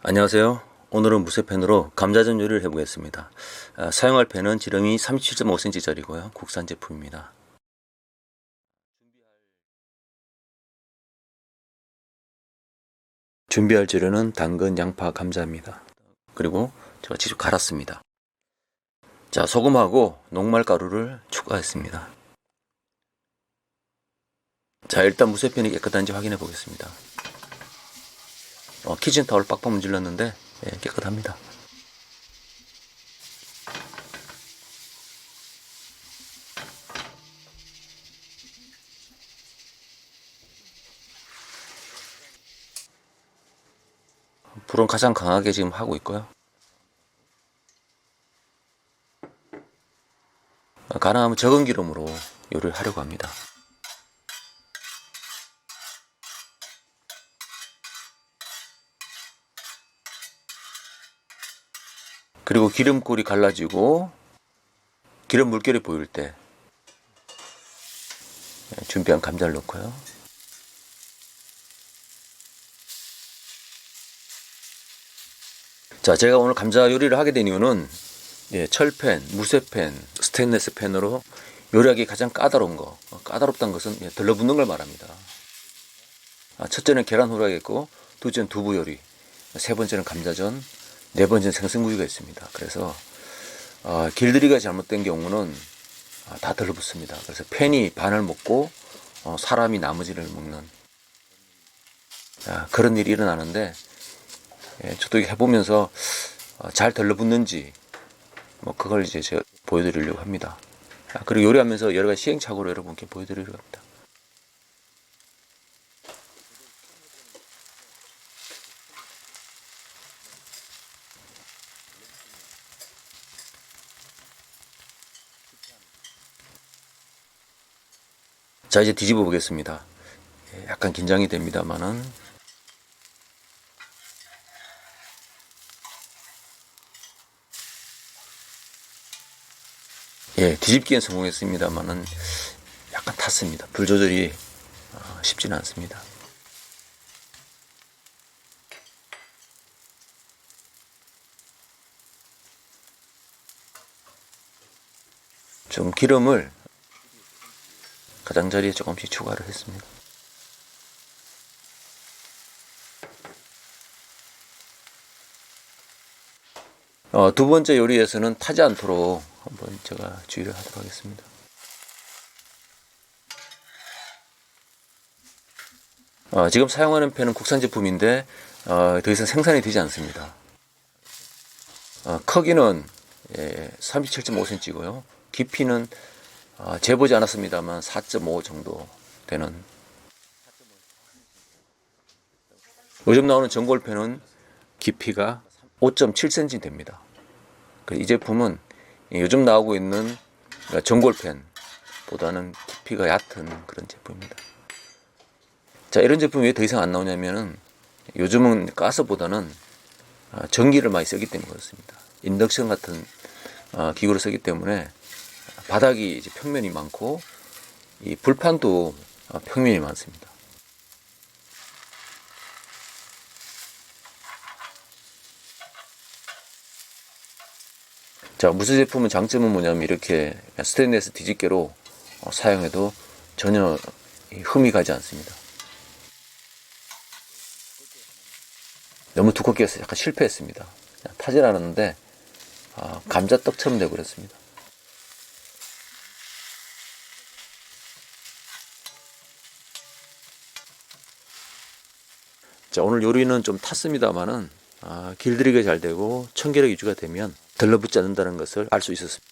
안녕하세요. 오늘은 무쇠펜으로 감자전 요리를 해보겠습니다. 아, 사용할 펜은 지름이 37.5cm짜리고요. 국산 제품입니다. 준비할 재료는 당근, 양파, 감자입니다. 그리고 제가 직접 갈았습니다. 자, 소금하고 녹말가루를 추가했습니다. 자, 일단 무쇠펜이 깨끗한지 확인해 보겠습니다. 어, 키친타올 빡빡 문질렀는데 예, 깨끗합니다. 불은 가장 강하게 지금 하고 있고요. 어, 가능하면 적은 기름으로 요리를 하려고 합니다. 그리고 기름골이 갈라지고 기름 물결이 보일 때 예, 준비한 감자를 넣고요. 자, 제가 오늘 감자 요리를 하게 된 이유는 예, 철팬, 무쇠팬, 스테인레스 팬으로 요리하기 가장 까다로운 거. 어, 까다롭다는 것은 예, 들러붙는 걸 말합니다. 아, 첫째는 계란 후라이겠고, 둘째는 두부 요리, 세 번째는 감자전, 네 번째는 생선구이가 있습니다. 그래서 어, 길들이가 잘못된 경우는 아, 다 들러붙습니다. 그래서 팬이 반을 먹고 어, 사람이 나머지를 먹는 아, 그런 일이 일어나는데 예, 저도 해보면서 어, 잘 들러붙는지 뭐 그걸 이제 제가 보여드리려고 합니다. 아, 그리고 요리하면서 여러 가지 시행착오를 여러분께 보여드리려고 합니다. 자 이제 뒤집어 보겠습니다. 예, 약간 긴장이 됩니다만은 예 뒤집기엔 성공했습니다만은 약간 탔습니다. 불 조절이 어, 쉽지는 않습니다. 좀 기름을 가장자리에 조금씩 추가를 했습니다. 어, 두 번째 요리에서는 타지 않도록 한번 제가 주의를 하도록 하겠습니다. 어, 지금 사용하는 펜은 국산 제품인데 어, 더 이상 생산이 되지 않습니다. 어, 크기는 예, 37.5cm고요. 깊이는 어, 재보지 않았습니다만 4.5 정도 되는 요즘 나오는 전골펜은 깊이가 5.7cm 됩니다. 그이 제품은 요즘 나오고 있는 전골펜보다는 깊이가 얕은 그런 제품입니다. 자, 이런 제품이 왜 더 이상 안 나오냐면은 요즘은 가스보다는 아, 전기를 많이 쓰기 때문에 그렇습니다. 인덕션 같은 어, 기구를 쓰기 때문에 바닥이 이제 평면이 많고 이 불판도 어, 평면이 많습니다. 자, 무쇠 제품은 장점은 뭐냐면 이렇게 스테인레스 뒤집개로 어, 사용해도 전혀 흠이 가지 않습니다. 너무 두껍게 해서 약간 실패했습니다. 타질 않았는데 아, 감자떡처럼 되어버렸습니다. 자, 오늘 요리는 좀 탔습니다만은 아, 길들이기가 잘 되고 청결력 유지가 되면 들러붙지 않는다는 것을 알 수 있었습니다.